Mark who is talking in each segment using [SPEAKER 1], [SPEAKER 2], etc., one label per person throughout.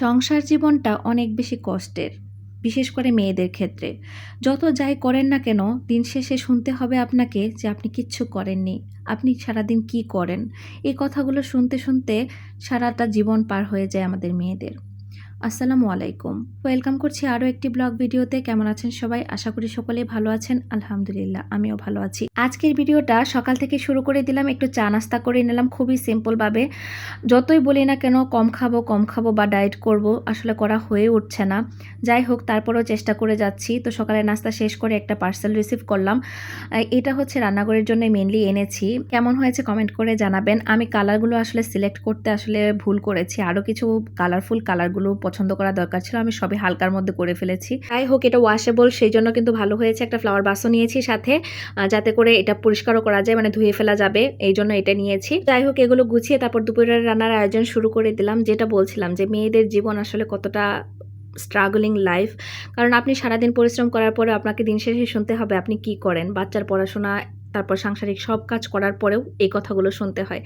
[SPEAKER 1] সংসার জীবনটা অনেক বেশি কষ্টের, বিশেষ করে মেয়েদের ক্ষেত্রে। যত যাই করেন না কেন, দিন শেষে শুনতে হবে আপনাকে যে আপনি কিচ্ছু করেননি, আপনি সারাদিন কি করেন? এই কথাগুলো শুনতে শুনতে সারাটা জীবন পার হয়ে যায় আমাদের মেয়েদের। আসসালামু আলাইকুম। ওয়েলকাম করছি আরও একটি ব্লগ ভিডিওতে। কেমন আছেন সবাই? আশা করি সকলেই ভালো আছেন। আলহামদুলিল্লাহ, আমিও ভালো আছি। আজকের ভিডিওটা সকাল থেকে শুরু করে দিলাম, একটু চা নাস্তা করে নিলাম খুবই সিম্পলভাবে। যতই বলি না কেন, কম খাব কম খাব বা ডায়েট করব, আসলে করা হয়ে উঠছে না। যাই হোক, তারপরেও চেষ্টা করে যাচ্ছি। তো সকালে নাস্তা শেষ করে একটা পার্সেল রিসিভ করলাম। এটা হচ্ছে রান্নাঘরের জন্য মেনলি এনেছি। কেমন হয়েছে কমেন্ট করে জানাবেন। আমি কালারগুলো আসলে সিলেক্ট করতে আসলে ভুল করেছি। আরও কিছু কালারফুল কালারগুলো পছন্দ করা দরকার ছিল, আমি সবই হালকার মধ্যে করে ফেলেছি। যাই হোক, এটা ওয়াশেবল সেই জন্য কিন্তু ভালো হয়েছে একটা ফ্লাওয়ার বাসও নিয়েছি সাথে যাতে করে এটা পরিষ্কারও করা যায় মানে ধুয়ে ফেলা যাবে এই জন্য এটা নিয়েছি। যাই হোক, এগুলো গুছিয়ে তারপর দুপুরের রান্নার আয়োজন শুরু করে দিলাম, যেটা বলছিলাম যে মেয়েদের জীবন আসলে কতটা স্ট্রাগলিং লাইফ কারণ আপনি সারাদিন পরিশ্রম করার পরে আপনাকে দিন শেষে শুনতে হবে আপনি কি করেন, বাচ্চার পড়াশোনা, তারপর সাংসারিক সব কাজ করার পরেও এই কথাগুলো শুনতে হয়।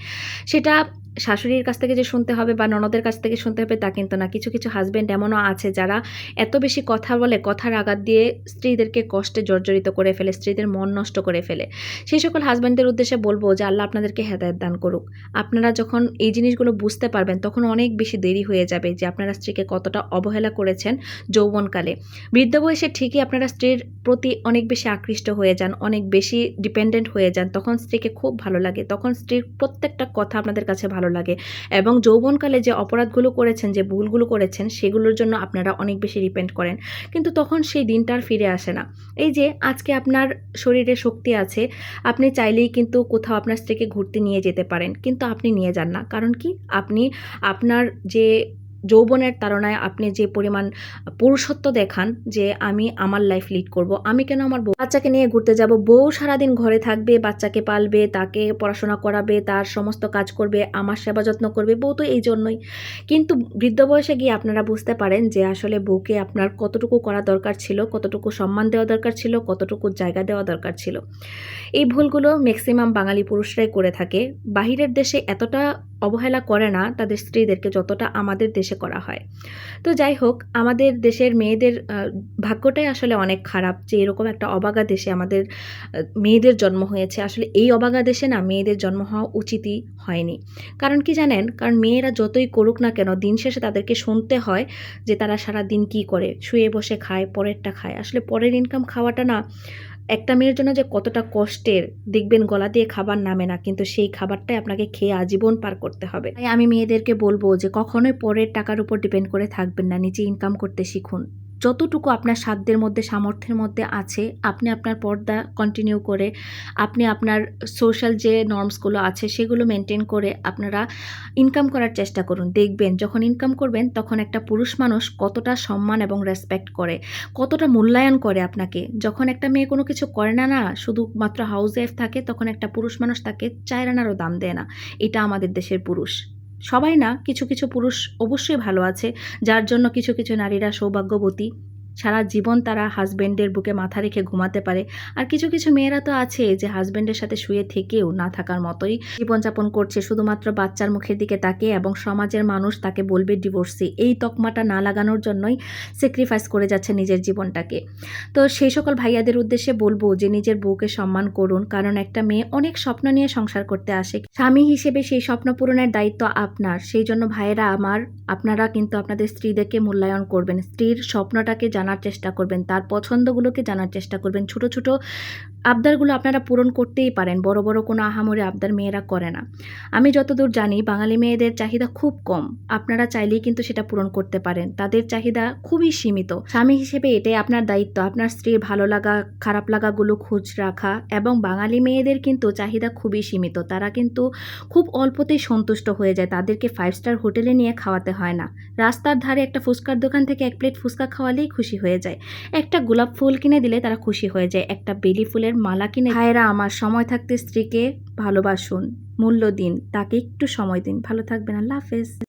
[SPEAKER 1] সেটা শাশুড়ির কাছ থেকে যে শুনতে হবে বা ননদের কাছ থেকে শুনতে হবে তা কিন্তু না। কিছু কিছু হাজব্যান্ড এমনও আছে যারা এত বেশি কথা বলে, কথার আঘাত দিয়ে স্ত্রীদেরকে কষ্টে জর্জরিত করে ফেলে, স্ত্রীদের মন নষ্ট করে ফেলে। সেই সকল হাজব্যান্ডদের উদ্দেশ্যে বলব যে, আল্লাহ আপনাদেরকে হেদায়ত দান করুক। আপনারা যখন এই জিনিসগুলো বুঝতে পারবেন, তখন অনেক বেশি দেরি হয়ে যাবে যে, আপনারা স্ত্রীকে কতটা অবহেলা করেছেন যৌবনকালে। বৃদ্ধ বয়সে ঠিকই আপনারা স্ত্রীর প্রতি অনেক বেশি আকৃষ্ট হয়ে যান, অনেক বেশি ডিপেন্ডেন্ট হয়ে যান, তখন স্ত্রীকে খুব ভালো লাগে। তখন স্ত্রীর প্রত্যেকটা কথা আপনাদের কাছে ভালো লাগে। এবং যৌবনকালে যে অপরাধগুলো করেছেন, যে ভুলগুলো করেছেন, সেগুলোর জন্য আপনারা অনেক বেশি রিপেন্ড করেন। কিন্তু তখন সেই দিনটার ফিরে আসে না। এই যে আজকে আপনার শরীরে শক্তি আছে, আপনি চাইলেই কিন্তু কোথাও আপনার স্ত্রীকে ঘুরতে নিয়ে যেতে পারেন, কিন্তু আপনি নিয়ে যান না। কারণ কি? আপনি আপনার যে যৌবনের তাড়নায় আপনি যে পরিমাণ পুরুষত্ব দেখান যে আমি আমার লাইফ লিড করব, আমি কেন আমার বউ- বাচ্চাকে নিয়ে ঘুরতে যাব? বউ সারাদিন ঘরে থাকবে, বাচ্চাকে পালবে, তাকে পড়াশোনা করাবে, তার সমস্ত কাজ করবে, আমার সেবা যত্ন করবে, বউ তো এই জন্যই। কিন্তু বৃদ্ধ বয়সে গিয়ে আপনারা বুঝতে পারেন যে আসলে বউকে আপনার কতটুকু করা দরকার ছিল, কতটুকু সম্মান দেওয়া দরকার ছিল, কতটুকু জায়গা দেওয়া দরকার ছিল। এই ভুলগুলো ম্যাক্সিমাম বাঙালি পুরুষরাই করে থাকে। বাহিরের দেশে এতটা অবহেলা করে না তাদের স্ত্রীদেরকে যতটা আমাদের দেশে করা হয়। তো যাই হোক আমাদের দেশের মেয়েদের ভাগ্যটাই আসলে অনেক খারাপ যে এরকম একটা অবাগা দেশে আমাদের মেয়েদের জন্ম হয়েছে। আসলে এই অবাগা দেশে না মেয়েদের জন্ম হওয়া উচিতই হয়নি। কারণ কি জানেন? কারণ মেয়েরা যতই করুক না কেন, দিন শেষে তাদেরকে শুনতে হয় যে তারা সারা দিন কি করে? শুয়ে বসে খায়, পরেরটা খায়। আসলে পরের ইনকাম খাওয়াটা না একটা মেয়ের জন্য যে কতটা কষ্টের, দেখবেন গলা দিয়ে খাবার নামে না, কিন্তু সেই খাবারটাই আপনাকে খেয়ে আজীবন পার করতে হবে। তাই আমি মেয়েদেরকে বলব যে কখনোই পরের টাকার উপর ডিপেন্ড করে থাকবেন না নিজে ইনকাম করতে শিখুন। যতটুকু আপনার সাধ্যের মধ্যে, সামর্থ্যের মধ্যে আছে, আপনি আপনার পর্দা কন্টিনিউ করে, আপনি আপনার সোশ্যাল যে নর্মসগুলো আছে, সেগুলো মেনটেন করে আপনারা ইনকাম করার চেষ্টা করুন। দেখবেন, যখন ইনকাম করবেন, তখন একটা পুরুষ মানুষ কতটা সম্মান এবং রেসপেক্ট করে, কতটা মূল্যায়ন করে আপনাকে। যখন একটা মেয়ে কোনো কিছু করে না না, শুধুমাত্র হাউস ওয়াইফ থাকে, তখন একটা পুরুষ মানুষ তাকে চায়ের আনারও দাম দেয় না। এটা আমাদের দেশের পুরুষ। সবাই না কিছু কিছু পুরুষ অবশ্যই ভালো আছে যার জন্য কিছু কিছু নারীরা সৌভাগ্যবতী। সারা জীবন তারা হাজব্যান্ডের বুকে মাথা রেখে ঘুমাতে পারে। আর কিছু কিছু মেয়েরা তো আছে যে হাজবেন্ডের সাথে শুয়ে থেকেও না থাকার মতোই জীবনযাপন করছে। শুধুমাত্র বাচ্চার মুখের দিকে তাকে এবং সমাজের মানুষ তাকে বলবে ডিভোর্সি এই তকমাটা না লাগানোর জন্যই স্যাক্রিফাইস করে যাচ্ছে নিজের জীবনটাকে। তো সেই সকল ভাইয়াদের উদ্দেশ্যে বলব যে নিজের বউকে সম্মান করুন। কারণ একটা মেয়ে অনেক স্বপ্ন নিয়ে সংসার করতে আসে। স্বামী হিসেবে সেই স্বপ্ন পূরণের দায়িত্ব আপনার। সেই জন্য ভাইয়েরা আমার, আপনারা কিন্তু আপনাদের স্ত্রীদেরকে মূল্যায়ন করবেন। স্ত্রীর স্বপ্নটাকে জানার চেষ্টা করবেন, তার পছন্দগুলোকে জানার চেষ্টা করবেন। ছোট ছোট আবদারগুলো আপনারা পূরণ করতেই পারেন, বড় বড় কোনো আহামরি আবদার মেয়েরা করে না। আমি যতদূর জানি বাঙালি মেয়েদের চাহিদা খুব কম, আপনারা চাইলেই কিন্তু সেটা পূরণ করতে পারেন। তাদের চাহিদা খুবই সীমিত। স্বামী হিসেবে এটাই আপনার দায়িত্ব, আপনার স্ত্রীর ভালো লাগা, খারাপ লাগাগুলো খোঁজ রাখা এবং বাঙালি মেয়েদের কিন্তু চাহিদা খুবই সীমিত। তারা কিন্তু খুব অল্পতেই সন্তুষ্ট হয়ে যায়, তাদেরকে ফাইভ স্টার হোটেলে নিয়ে খাওয়াতে হয় না। রাস্তার ধারে একটা ফুচকার দোকান থেকে এক প্লেট ফুচকা খাওয়ালেই খুশি হয়ে যায়। একটা গোলাপ ফুল কিনে দিলে তারা খুশি হয়ে যায়। একটা বেলি ফুলের মালা কিনে ভাইয়েরা, আমার সময় থাকতে স্ত্রীকে ভালোবাসুন। মূল্য দিন, তাকে একটু সময় দিন। ভালো থাকবেন। আল্লাহ হাফেজ।